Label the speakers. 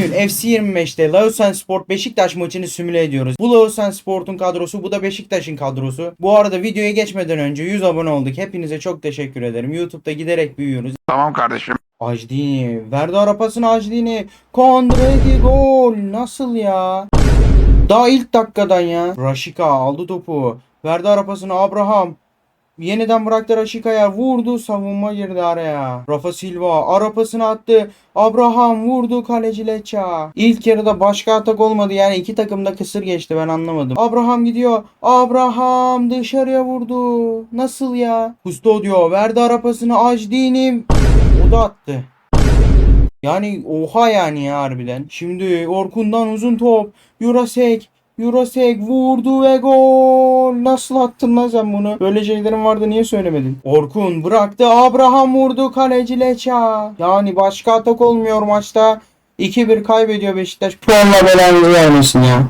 Speaker 1: Bugün FC25'te Lausanne Sport Beşiktaş maçını simüle ediyoruz. Bu Lausanne Sport'un kadrosu, bu da Beşiktaş'ın kadrosu. Bu arada videoya geçmeden önce 100 abone olduk. Hepinize çok teşekkür ederim. YouTube'da giderek büyüyoruz.
Speaker 2: Tamam kardeşim.
Speaker 1: Ajdini. Verdi arapasını Ajdini. Kondredi gol. Nasıl ya? Daha ilk dakikadan ya. Raşika aldı topu. Verdi arapasını Abraham. Yeniden bıraktı Raşika'ya. Vurdu. Savunma girdi araya. Rafa Silva arapasını attı. Abraham vurdu kaleci Leça. İlk yarıda başka atak olmadı. Yani iki takım da kısır geçti. Ben anlamadım. Abraham gidiyor. Abraham dışarıya vurdu. Nasıl ya? Custodio verdi arapasını Ajdini. O da attı. Yani oha yani ya harbiden. Şimdi Orkun'dan uzun top. Jurasek. Jurasek vurdu ve gol. Nasıl attın lan sen bunu? Böyle şeylerin vardı niye söylemedin? Orkun bıraktı. Abraham vurdu. Kaleci Leça. Yani başka atak olmuyor maçta. 2-1 kaybediyor Beşiktaş. Allah belanı vermesin ya.